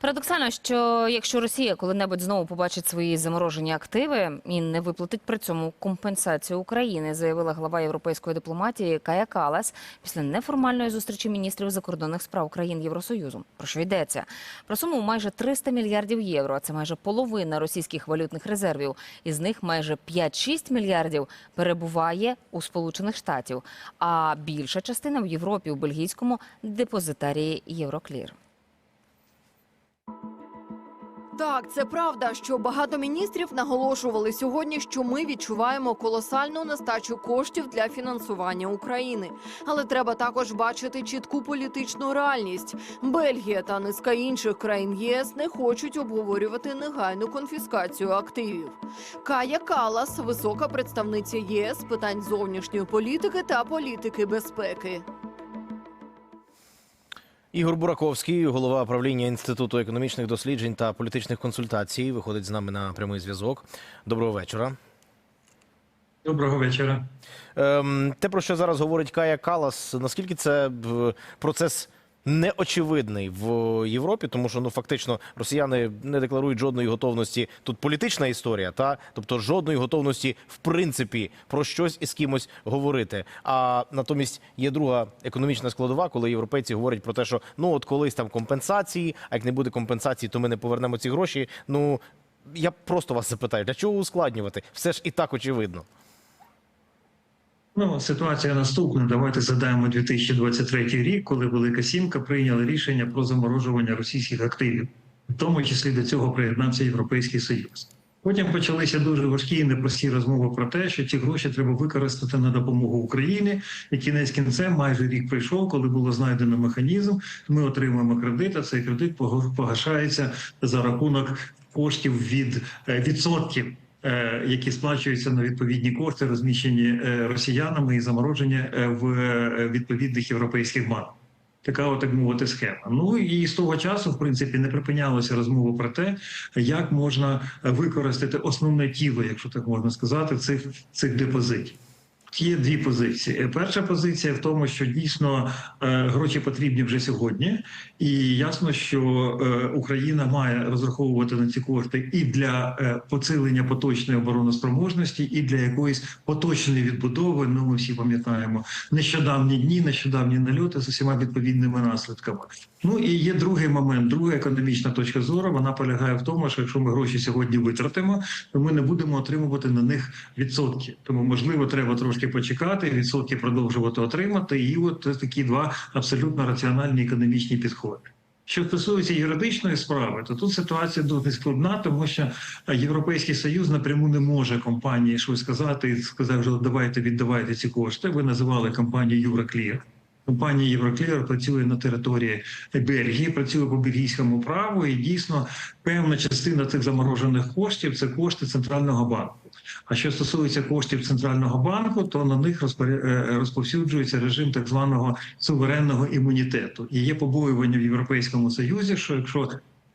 Парадоксально, що якщо Росія коли-небудь знову побачить свої заморожені активи і не виплатить при цьому компенсацію України, заявила глава європейської дипломатії Кая Калас після неформальної зустрічі міністрів закордонних справ країн Євросоюзу. Про що йдеться? Про суму майже 300 мільярдів євро. а Це майже половина російських валютних резервів. Із них майже 5-6 мільярдів перебуває у Сполучених Штатів, а більша частина в Європі у бельгійському депозитарії Євроклір. Так, це правда, що багато міністрів наголошували сьогодні, що ми відчуваємо колосальну нестачу коштів для фінансування України. Але треба також бачити чітку політичну реальність. Бельгія та низка інших країн ЄС не хочуть обговорювати негайну конфіскацію активів. Кая Калас, висока представниця ЄС питань зовнішньої політики та політики безпеки. Ігор Бураковський, голова правління Інституту економічних досліджень та політичних консультацій, виходить з нами на прямий зв'язок. Доброго вечора. Доброго вечора. Ем, те, про що зараз говорить Кая Калас, наскільки це процес неочевидний в Європі, тому що ну фактично росіяни не декларують жодної готовності. Тут політична історія, та тобто жодної готовності в принципі про щось із кимось говорити. А натомість є друга економічна складова, коли європейці говорять про те, що ну от колись там компенсації, а як не буде компенсації, то ми не повернемо ці гроші. Ну я просто вас запитаю, для чого ускладнювати? Все ж і так очевидно. Ну, ситуація наступна. Давайте згадаємо 2023 рік, коли Велика Сімка прийняла рішення про заморожування російських активів, в тому числі до цього приєднався Європейський Союз. Потім почалися дуже важкі і непрості розмови про те, що ці гроші треба використати на допомогу Україні. І кінець кінцем майже рік пройшов, коли було знайдено механізм. Ми отримуємо кредит, а цей кредит погашається за рахунок коштів від е, відсотків які сплачуються на відповідні кошти, розміщені е, росіянами і заморожені е, в е, відповідних європейських банках. Така, от, так мовити, схема. Ну і з того часу, в принципі, не припинялася розмова про те, як можна використати основне тіло, якщо так можна сказати, цих цих депозитів. Є дві позиції. Е, Перша позиція в тому, що дійсно е, гроші потрібні вже сьогодні, і ясно, що е, Україна має розраховувати на ці кошти і для посилення поточної обороноспроможності, і для якоїсь поточної відбудови. Ну, ми всі пам'ятаємо нещодавні дні, нещодавні нальоти з усіма відповідними наслідками. Ну і є другий момент, друга економічна точка зору. Вона полягає в тому, що якщо ми гроші сьогодні витратимо, то ми не будемо отримувати на них відсотки. Тому можливо, треба трошки почекати, відсотки продовжувати отримати. І от такі два абсолютно раціональні економічні підходи. Що стосується юридичної справи, то тут ситуація дуже складна, тому що Європейський Союз напряму не може компанії щось сказати і сказав, що давайте віддавайте ці кошти. Ви називали компанію Юроклір. Компанія Євроклір працює на території Бельгії, працює по бельгійському праву, і дійсно певна частина цих заморожених коштів це кошти центрального банку. А що стосується коштів центрального банку, то на них розпоря- е, розповсюджується режим так званого суверенного імунітету. І є побоювання в Європейському Союзі, що якщо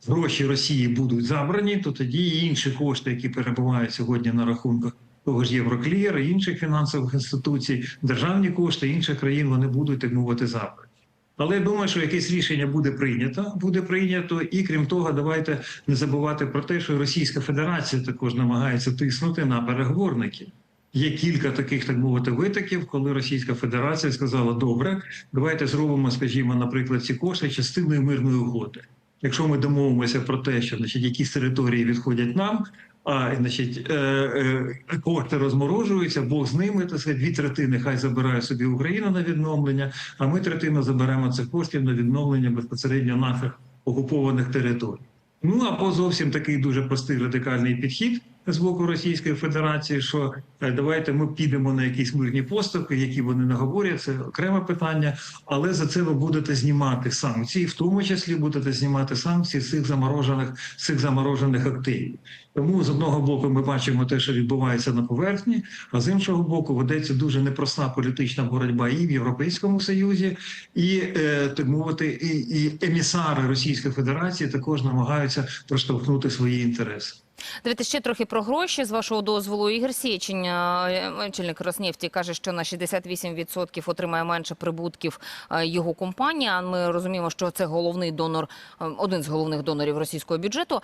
гроші Росії будуть забрані, то тоді і інші кошти, які перебувають сьогодні на рахунках того ж Євроклір і інших фінансових інституцій, державні кошти інших країн вони будуть так мовити забрані. Але я думаю, що якесь рішення буде прийнято, буде прийнято, і крім того, давайте не забувати про те, що Російська Федерація також намагається тиснути на переговорників. Є кілька таких, так мовити, витоків, коли Російська Федерація сказала: добре, давайте зробимо, скажімо, наприклад, ці кошти частиною мирної угоди. Якщо ми домовимося про те, що значить якісь території відходять нам, а значить, е, е, кошти розморожуються, Бог з ними, так сказати, дві третини хай забирає собі Україна на відновлення, а ми третину заберемо цих коштів на відновлення безпосередньо наших окупованих територій. Ну або зовсім такий дуже простий радикальний підхід з боку Російської Федерації, що е, давайте ми підемо на якісь мирні поступки, які вони не говорять, це окреме питання. Але за це ви будете знімати санкції, в тому числі будете знімати санкції з цих заморожених з цих заморожених активів. Тому з одного боку ми бачимо те, що відбувається на поверхні, а з іншого боку, ведеться дуже непроста політична боротьба і в Європейському Союзі, і е, так мовити, і, і емісари Російської Федерації також намагаються проштовхнути свої інтереси. Давайте ще трохи про гроші з вашого дозволу. Ігор Сєчень, е, очільник Роснефті, каже, що на 68% отримає менше прибутків е, його компанія. Ми розуміємо, що це головний донор, е, один з головних донорів російського бюджету.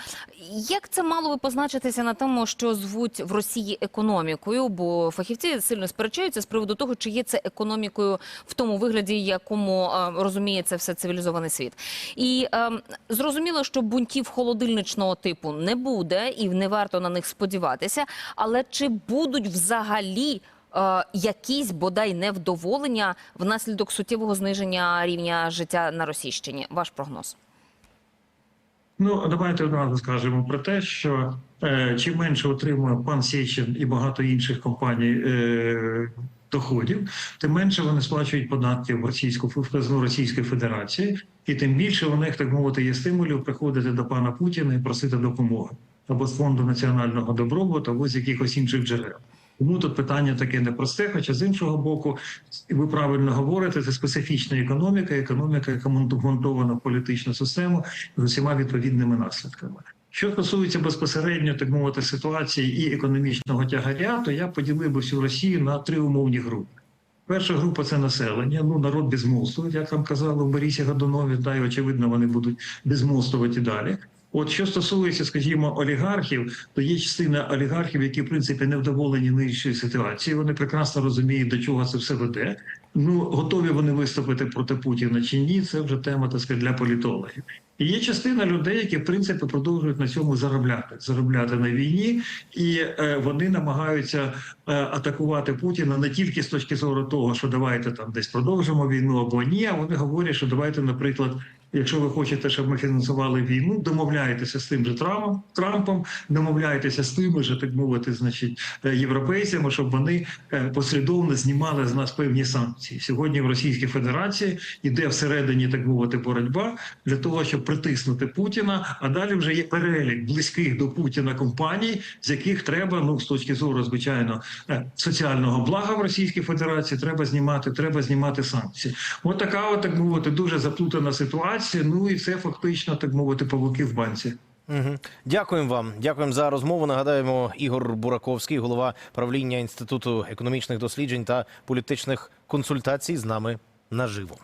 Як це мало би позначитися на тому, що звуть в Росії економікою? Бо фахівці сильно сперечаються з приводу того, чи є це економікою в тому вигляді, якому розуміє це все цивілізований світ. І е, зрозуміло, що бунтів холодильничного типу не буде, і не варто на них сподіватися. Але чи будуть взагалі е, якісь бодай невдоволення внаслідок суттєвого зниження рівня життя на Російщині? Ваш прогноз? Ну, давайте одразу скажемо про те, що е, чим менше отримує пан Сєчин і багато інших компаній е, доходів, тим менше вони сплачують податки в російську в Російської Федерації, і тим більше у них, так мовити, є стимулів приходити до пана Путіна і просити допомоги або з фонду національного добробуту, або з якихось інших джерел. Тому тут питання таке непросте, хоча з іншого боку, ви правильно говорите, це специфічна економіка, економіка, яка монтована в політичну систему з усіма відповідними наслідками. Що стосується безпосередньо, так мовити, ситуації і економічного тягаря, то я поділив би всю Росію на три умовні групи. Перша група це населення, ну народ безмолвствує, як там казали в Борисі Годунові, да, і очевидно, вони будуть безмолвствувати далі. От що стосується, скажімо, олігархів, то є частина олігархів, які в принципі не вдоволені нинішньою ситуацією. Вони прекрасно розуміють, до чого це все веде. Ну готові вони виступити проти Путіна чи ні? Це вже тема так сказати, для політологів. І є частина людей, які в принципі продовжують на цьому заробляти, заробляти на війні, і е, вони намагаються е, атакувати Путіна не тільки з точки зору того, що давайте там десь продовжимо війну або ні. А вони говорять, що давайте, наприклад. Якщо ви хочете, щоб ми фінансували війну, домовляйтеся з тим же Трампом, домовляйтеся з тими же, так мовити, значить, е, європейцями, щоб вони е, послідовно знімали з нас певні санкції. Сьогодні в Російській Федерації йде всередині, так мовити, боротьба для того, щоб притиснути Путіна. А далі вже є перелік близьких до Путіна компаній, з яких треба, ну з точки зору, звичайно, е, соціального блага в Російській Федерації, треба знімати, треба знімати санкції. От така, от, так мовити, дуже заплутана ситуація. Ну і це фактично так мовити павуки в банці. Угу. Дякуємо вам. Дякуємо за розмову. Нагадаємо, Ігор Бураковський, голова правління Інституту економічних досліджень та політичних консультацій, з нами наживо.